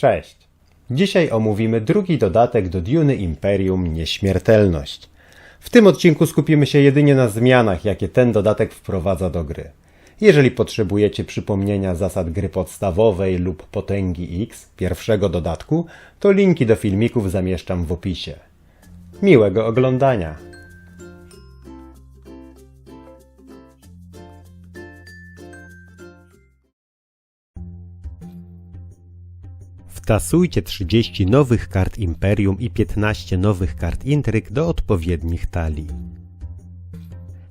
Cześć! Dzisiaj omówimy drugi dodatek do Duny Imperium Nieśmiertelność. W tym odcinku skupimy się jedynie na zmianach, jakie ten dodatek wprowadza do gry. Jeżeli potrzebujecie przypomnienia zasad gry podstawowej lub potęgi X, pierwszego dodatku, to linki do filmików zamieszczam w opisie. Miłego oglądania! Wtasujcie 30 nowych kart Imperium i 15 nowych kart Intryg do odpowiednich talii.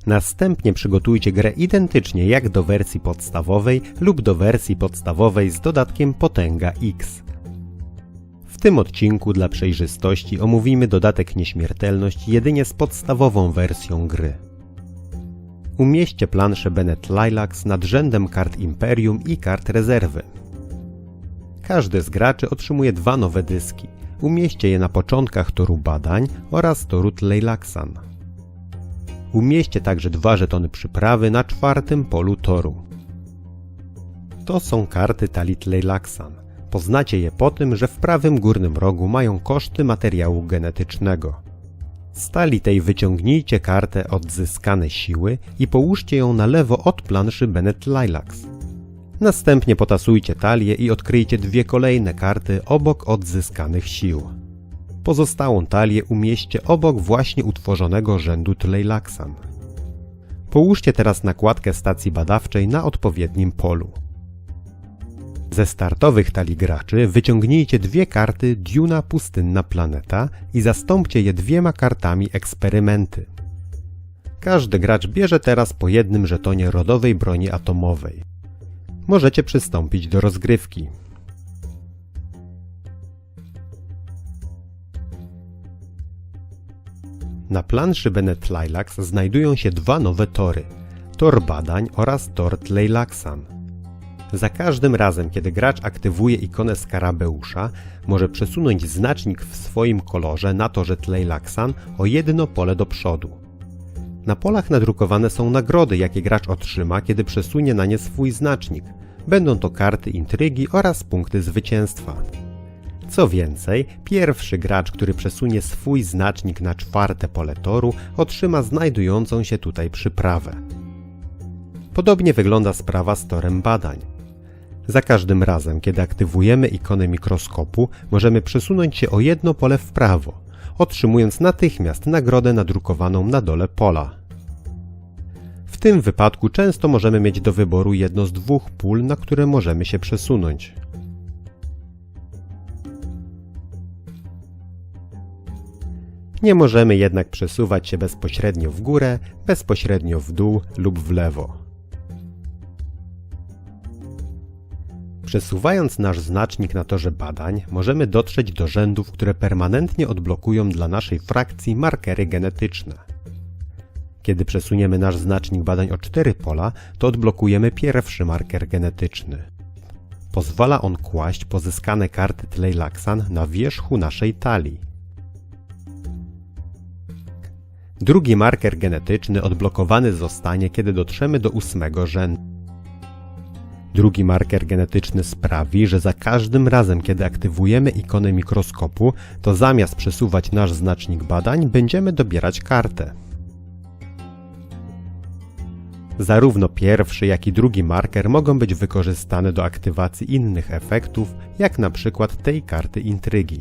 Następnie przygotujcie grę identycznie jak do wersji podstawowej lub do wersji podstawowej z dodatkiem Potęga X. W tym odcinku dla przejrzystości omówimy dodatek Nieśmiertelność jedynie z podstawową wersją gry. Umieśćcie planszę Bennett Lilacs nad rzędem kart Imperium i kart rezerwy. Każdy z graczy otrzymuje dwa nowe dyski. Umieśćcie je na początkach toru badań oraz toru Tleilaxan. Umieśćcie także dwa żetony przyprawy na czwartym polu toru. To są karty talii Tleilaxan. Poznacie je po tym, że w prawym górnym rogu mają koszty materiału genetycznego. Z tej wyciągnijcie kartę odzyskane siły i połóżcie ją na lewo od planszy Bennett Lilacs. Następnie potasujcie talię i odkryjcie dwie kolejne karty obok odzyskanych sił. Pozostałą talię umieśćcie obok właśnie utworzonego rzędu Tleilaxan. Połóżcie teraz nakładkę stacji badawczej na odpowiednim polu. Ze startowych talii graczy wyciągnijcie dwie karty Duna Pustynna Planeta i zastąpcie je dwiema kartami Eksperymenty. Każdy gracz bierze teraz po jednym żetonie rodowej broni atomowej możecie przystąpić do rozgrywki. Na planszy Bennett Lilacs znajdują się dwa nowe tory. Tor badań oraz tor Tleilaxan. Za każdym razem, kiedy gracz aktywuje ikonę Skarabeusza, może przesunąć znacznik w swoim kolorze na torze Tleilaxan o jedno pole do przodu. Na polach nadrukowane są nagrody, jakie gracz otrzyma, kiedy przesunie na nie swój znacznik. Będą to karty intrygi oraz punkty zwycięstwa. Co więcej, pierwszy gracz, który przesunie swój znacznik na czwarte pole toru, otrzyma znajdującą się tutaj przyprawę. Podobnie wygląda sprawa z torem badań. Za każdym razem, kiedy aktywujemy ikonę mikroskopu, możemy przesunąć się o jedno pole w prawo, otrzymując natychmiast nagrodę nadrukowaną na dole pola. Tym wypadku często możemy mieć do wyboru jedno z dwóch pól, na które możemy się przesunąć. Nie możemy jednak przesuwać się bezpośrednio w górę, bezpośrednio w dół lub w lewo. Przesuwając nasz znacznik na torze badań, możemy dotrzeć do rzędów, które permanentnie odblokują dla naszej frakcji markery genetyczne. Kiedy przesuniemy nasz znacznik badań o 4 pola, to odblokujemy pierwszy marker genetyczny. Pozwala on kłaść pozyskane karty Tleilaxan na wierzchu naszej talii. Drugi marker genetyczny odblokowany zostanie, kiedy dotrzemy do ósmego rzędu. Drugi marker genetyczny sprawi, że za każdym razem, kiedy aktywujemy ikonę mikroskopu, to zamiast przesuwać nasz znacznik badań, będziemy dobierać kartę. Zarówno pierwszy, jak i drugi marker mogą być wykorzystane do aktywacji innych efektów, jak na przykład tej karty intrygi.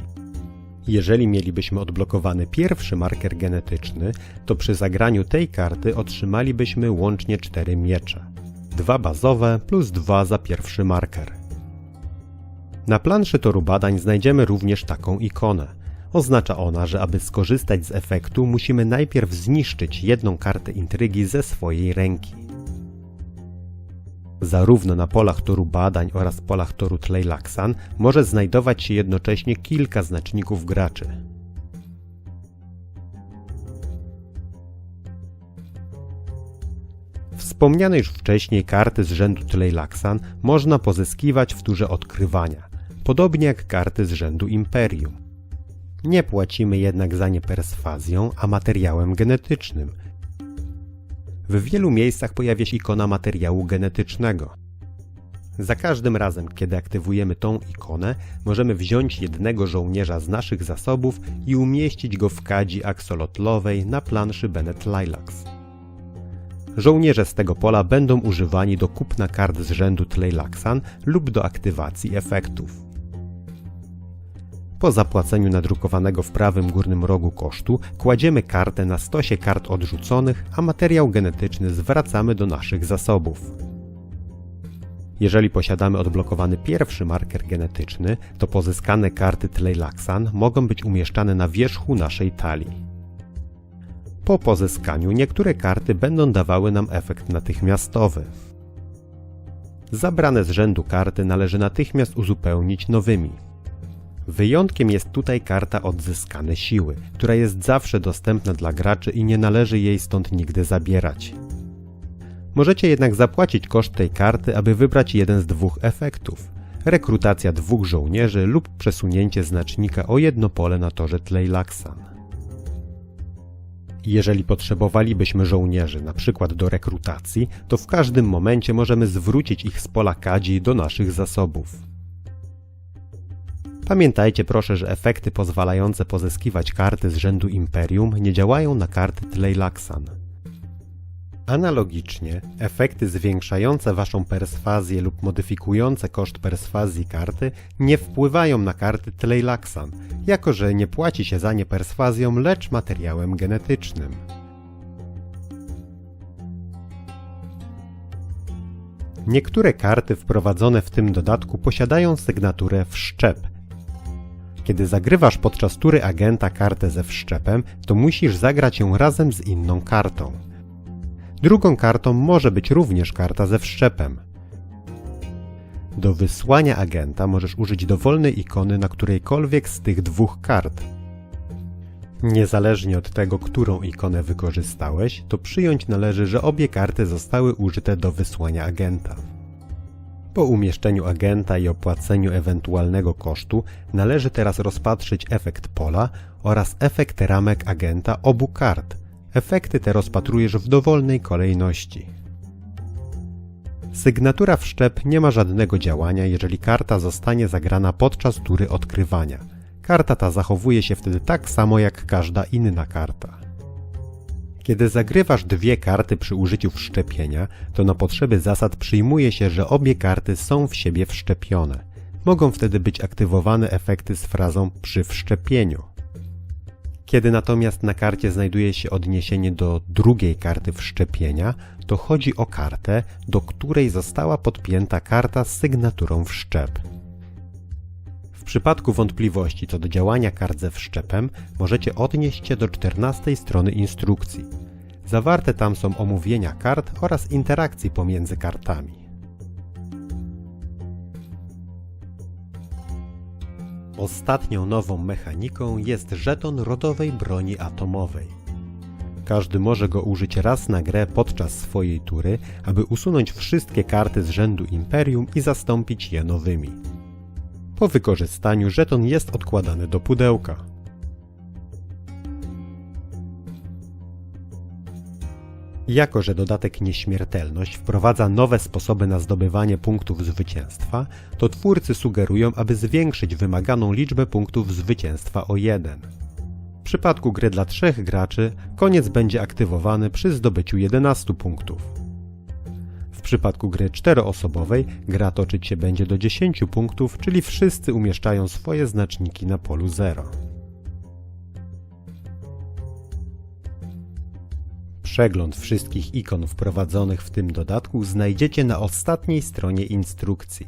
Jeżeli mielibyśmy odblokowany pierwszy marker genetyczny, to przy zagraniu tej karty otrzymalibyśmy łącznie 4 miecze. Dwa bazowe plus dwa za pierwszy marker. Na planszy toru badań znajdziemy również taką ikonę. Oznacza ona, że aby skorzystać z efektu musimy najpierw zniszczyć jedną kartę intrygi ze swojej ręki. Zarówno na polach toru badań oraz polach toru Tleilaxan może znajdować się jednocześnie kilka znaczników graczy. Wspomniane już wcześniej karty z rzędu Tleilaxan można pozyskiwać w turze odkrywania, podobnie jak karty z rzędu Imperium. Nie płacimy jednak za nie perswazją, a materiałem genetycznym – w wielu miejscach pojawia się ikona materiału genetycznego. Za każdym razem, kiedy aktywujemy tą ikonę, możemy wziąć jednego żołnierza z naszych zasobów i umieścić go w kadzi aksolotlowej na planszy Bennett Lilacs. Żołnierze z tego pola będą używani do kupna kart z rzędu Tleilaxan lub do aktywacji efektów. Po zapłaceniu nadrukowanego w prawym górnym rogu kosztu kładziemy kartę na stosie kart odrzuconych, a materiał genetyczny zwracamy do naszych zasobów. Jeżeli posiadamy odblokowany pierwszy marker genetyczny, to pozyskane karty Tleilaxan mogą być umieszczane na wierzchu naszej talii. Po pozyskaniu niektóre karty będą dawały nam efekt natychmiastowy. Zabrane z rzędu karty należy natychmiast uzupełnić nowymi. Wyjątkiem jest tutaj karta Odzyskane Siły, która jest zawsze dostępna dla graczy i nie należy jej stąd nigdy zabierać. Możecie jednak zapłacić koszt tej karty, aby wybrać jeden z dwóch efektów. Rekrutacja dwóch żołnierzy lub przesunięcie znacznika o jedno pole na torze Tleilaxan. Jeżeli potrzebowalibyśmy żołnierzy, na przykład do rekrutacji, to w każdym momencie możemy zwrócić ich z pola kadzi do naszych zasobów. Pamiętajcie proszę, że efekty pozwalające pozyskiwać karty z rzędu Imperium nie działają na karty Tleilaxan. Analogicznie, efekty zwiększające waszą perswazję lub modyfikujące koszt perswazji karty nie wpływają na karty Tleilaxan, jako że nie płaci się za nie perswazją, lecz materiałem genetycznym. Niektóre karty wprowadzone w tym dodatku posiadają sygnaturę wszczep. Kiedy zagrywasz podczas tury agenta kartę ze wszczepem, to musisz zagrać ją razem z inną kartą. Drugą kartą może być również karta ze wszczepem. Do wysłania agenta możesz użyć dowolnej ikony na którejkolwiek z tych dwóch kart. Niezależnie od tego, którą ikonę wykorzystałeś, to przyjąć należy, że obie karty zostały użyte do wysłania agenta. Po umieszczeniu agenta i opłaceniu ewentualnego kosztu należy teraz rozpatrzyć efekt pola oraz efekt ramek agenta obu kart. Efekty te rozpatrujesz w dowolnej kolejności. Sygnatura wszczep nie ma żadnego działania, jeżeli karta zostanie zagrana podczas tury odkrywania. Karta ta zachowuje się wtedy tak samo jak każda inna karta. Kiedy zagrywasz dwie karty przy użyciu wszczepienia, to na potrzeby zasad przyjmuje się, że obie karty są w siebie wszczepione. Mogą wtedy być aktywowane efekty z frazą przy wszczepieniu. Kiedy natomiast na karcie znajduje się odniesienie do drugiej karty wszczepienia, to chodzi o kartę, do której została podpięta karta z sygnaturą wszczep. W przypadku wątpliwości co do działania kart ze wszczepem, możecie odnieść się do 14 strony instrukcji. Zawarte tam są omówienia kart oraz interakcji pomiędzy kartami. Ostatnią nową mechaniką jest żeton rodowej broni atomowej. Każdy może go użyć raz na grę podczas swojej tury, aby usunąć wszystkie karty z rzędu Imperium i zastąpić je nowymi. Po wykorzystaniu żeton jest odkładany do pudełka. Jako, że dodatek Nieśmiertelność wprowadza nowe sposoby na zdobywanie punktów zwycięstwa, to twórcy sugerują, aby zwiększyć wymaganą liczbę punktów zwycięstwa o 1. W przypadku gry dla trzech graczy koniec będzie aktywowany przy zdobyciu 11 punktów. W przypadku gry czteroosobowej gra toczyć się będzie do 10 punktów, czyli wszyscy umieszczają swoje znaczniki na polu 0. Przegląd wszystkich ikon wprowadzonych w tym dodatku znajdziecie na ostatniej stronie instrukcji.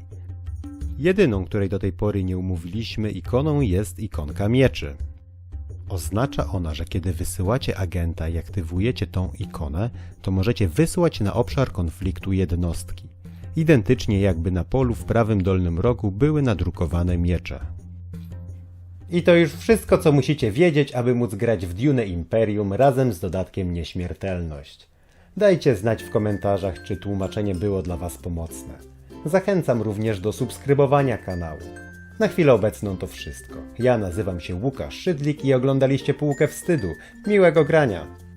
Jedyną, której do tej pory nie umówiliśmy ikoną jest ikonka mieczy. Oznacza ona, że kiedy wysyłacie agenta i aktywujecie tą ikonę, to możecie wysłać na obszar konfliktu jednostki. Identycznie jakby na polu w prawym dolnym rogu były nadrukowane miecze. I to już wszystko, co musicie wiedzieć, aby móc grać w Dune Imperium razem z dodatkiem Nieśmiertelność. Dajcie znać w komentarzach, czy tłumaczenie było dla Was pomocne. Zachęcam również do subskrybowania kanału. Na chwilę obecną to wszystko. Ja nazywam się Łukasz Szydlik i oglądaliście Półkę Wstydu. Miłego grania!